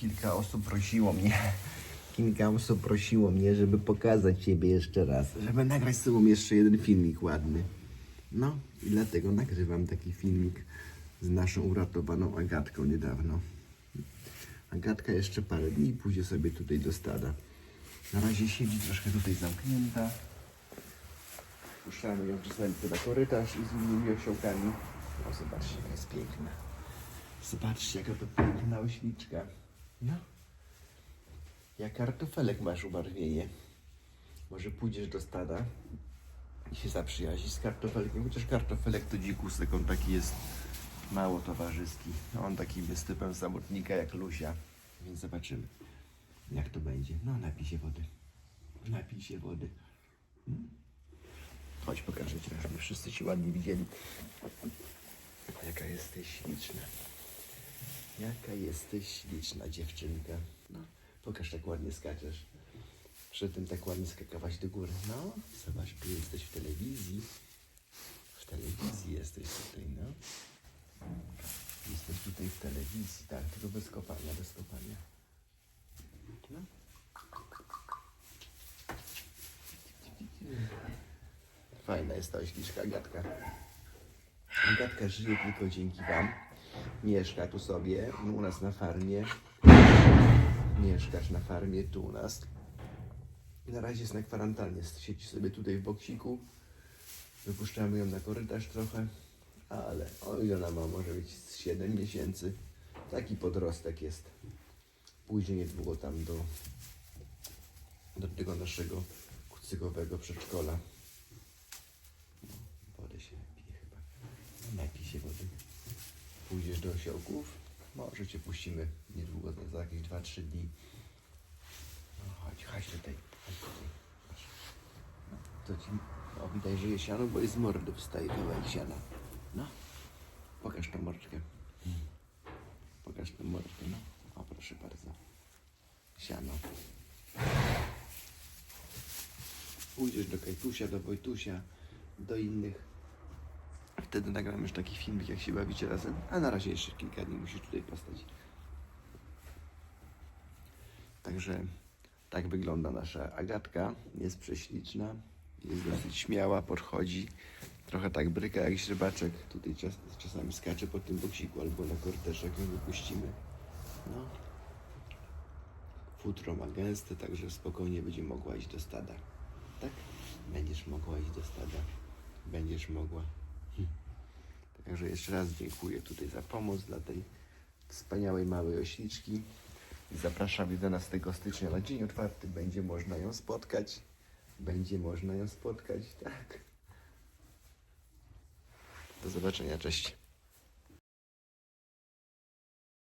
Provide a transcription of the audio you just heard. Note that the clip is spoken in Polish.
kilka osób prosiło mnie, kilka osób prosiło mnie, żeby pokazać Ciebie jeszcze raz, żeby nagrać z Tobą jeszcze jeden filmik ładny. No i dlatego nagrywam taki filmik z naszą uratowaną Agatką niedawno. Agatka jeszcze parę dni pójdzie sobie tutaj do stada. Na razie siedzi troszkę tutaj zamknięta. Puszczamy ją czasami tu na korytarz i z innymi osiołkami. O, zobaczcie, jaka jest piękna. Zobaczcie, jaka to piękna ośliczka. No. Jak kartofelek masz ubarwienie. Może pójdziesz do stada i się zaprzyjaźnisz z kartofelkiem. Chociaż kartofelek to dzikusek, on taki jest mało towarzyski. No, On taki jest typem samotnika jak Lusia. Więc zobaczymy, jak to będzie. No, napij się wody. Napij się wody. Mm. Chodź, pokażę Ci, żeby wszyscy Ci ładnie widzieli. Jaka jesteś śliczna. Jaka jesteś śliczna dziewczynka. No, pokaż jak ładnie skaczesz. Przy tym tak ładnie skakałaś do góry. No, zobacz, jesteś w telewizji. W telewizji jesteś tutaj, no. Jesteś tutaj w telewizji, tak, tylko bez kopania, bez kopania. No. Fajna jest ta ośliczka Agatka. Agatka żyje tylko dzięki Wam. Mieszka tu sobie, u nas na farmie. Mieszkasz na farmie tu u nas. Na razie jest na kwarantannie. Siedzi sobie tutaj w boksiku. Wypuszczamy ją na korytarz trochę. Ale o ile ona ma, może być z 7 miesięcy. Taki podrostek jest. Pójdzie niedługo tam do, do tego naszego kucykowego przedszkola. No, wodę napije chyba. No, napij się wody. Pójdziesz do osiołków? Może cię puścimy niedługo, za- jakieś 2-3 dni. No chodź, chodź tutaj. Chodź tutaj. Chodź. No, to ci, o widać, że je siano, bo jest z mordy wstaje kawałek siana. No, pokaż tą mordkę. Pokaż tą mordkę, no. O, proszę bardzo. Siano. Pójdziesz do Kajtusia, do Wojtusia, do innych. Wtedy nagram już taki filmik, jak się bawicie razem. A na razie jeszcze kilka dni musisz tutaj postać. Także tak wygląda nasza Agatka. Jest prześliczna, jest dosyć śmiała, podchodzi. Trochę tak bryka jak źrebaczek. Tutaj czas, czasami skacze po tym boksiku albo na korytarz, jak ją wypuścimy. No. Futro ma gęste, także spokojnie będzie mogła iść do stada. Tak? Będziesz mogła iść do stada. Będziesz mogła. Także jeszcze raz dziękuję tutaj za pomoc dla tej wspaniałej małej ośliczki. Zapraszam 11 stycznia na dzień otwarty. Będzie można ją spotkać. Będzie można ją spotkać, tak. Do zobaczenia, cześć.